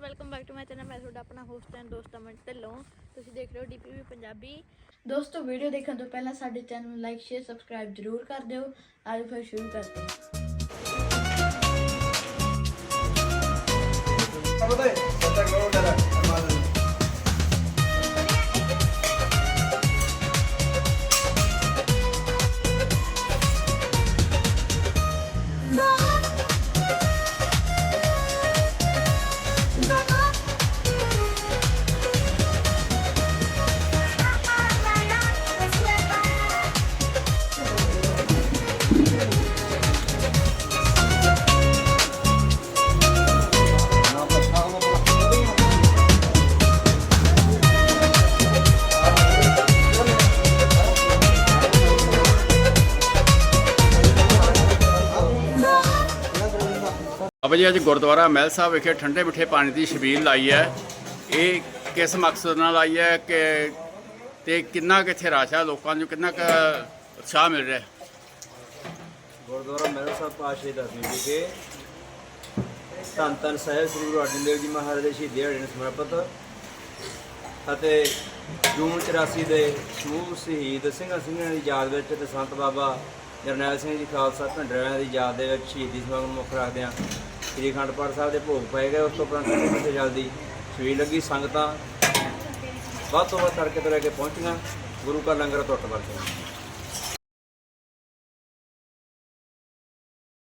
Welcome back to my channel ਮੈਂ ਤੁਹਾਡਾ ਆਪਣਾ ਹੋਸਟ ਐਂਡ ਦੋਸਤ ਅਮਨ ਢਿੱਲੋਂ। ਤੁਸੀਂ ਦੇਖ ਰਹੇ ਹੋ ਡੀਪੀਵੀ ਪੰਜਾਬੀ। ਦੋਸਤੋ ਵੀਡੀਓ ਦੇਖਣ ਤੋਂ ਪਹਿਲਾਂ ਸਾਡੇ ਚੈਨਲ ਨੂੰ ਲਾਈਕ ਸ਼ੇਅਰ ਸਬਸਕ੍ਰਾਈਬ ਜ਼ਰੂਰ ਕਰ ਦਿਓ। ਅੱਜ ਫਿਰ ਸ਼ੁਰੂ ਕਰਦੇ ਹਾਂ। ਬਾਬਾ ਜੀ, ਅੱਜ ਗੁਰਦੁਆਰਾ ਮਹਿਲ ਸਾਹਿਬ ਵਿਖੇ ਠੰਡੇ ਮਿੱਠੇ ਪਾਣੀ ਦੀ ਛਬੀਲ ਲਾਈ ਹੈ ਇਹ ਕਿਸ ਮਕਸਦ ਨਾਲ ਲਾਈ ਹੈ ਕਿ ਤੇ ਕਿੰਨਾ ਕੁ ਇੱਥੇ ਰਾਸ਼ਾ ਲੋਕਾਂ ਨੂੰ ਕਿੰਨਾ ਕੁ ਉਤਸ਼ਾਹ ਮਿਲ ਰਿਹਾ ਹੈ? ਗੁਰਦੁਆਰਾ ਮਹਿਲ ਸਾਹਿਬ ਪਾਸ਼ੇ ਦਸਵੀਂ ਵਿਖੇ ਧੰਨ ਧੰਨ ਸਾਹਿਬ ਸ੍ਰੀ ਗੁਰੂ ਅਰਜਨ ਦੇਵ ਜੀ ਮਹਾਰਾਜ ਦੇ ਸ਼ਹੀਦੀ ਦਿਹਾੜੇ ਨੂੰ ਸਮਰਪਿਤ ਅਤੇ ਜੂਨ 84 ਦੇ ਸਮੂਹ ਸ਼ਹੀਦ ਸਿੰਘਾਂ ਸਿੰਘਾਂ ਦੀ ਯਾਦ ਵਿੱਚ ਤੇ ਸੰਤ ਬਾਬਾ ਜਰਨੈਲ ਸਿੰਘ ਜੀ ਖਾਲਸਾ ਭਿੰਡਰਾਂ ਦੀ ਯਾਦ ਦੇ ਵਿੱਚ ਸ਼ਹੀਦੀ ਸਮਾਗਮ ਮੁੱਖ ਰੱਖਦੇ ਹਾਂ। ਸ੍ਰੀ ਅਖੰਡ ਪਾਠ ਸਾਹਿਬ ਦੇ ਭੋਗ ਪਾਏ ਗਏ, ਉਸ ਤੋਂ ਉਪਰੰਤ ਕਿਤੇ ਜਲਦੀ ਛਵੀਲ ਲੱਗੀ ਸੰਗਤਾਂ। ਵੱਧ ਤੋਂ ਵੱਧ ਤੜਕੇ ਤੋਂ ਲੈ ਕੇ ਪਹੁੰਚੀਆਂ। ਗੁਰੂ ਘਰ ਲੰਗਰ ਟੁੱਟ ਵਰਤਿਆ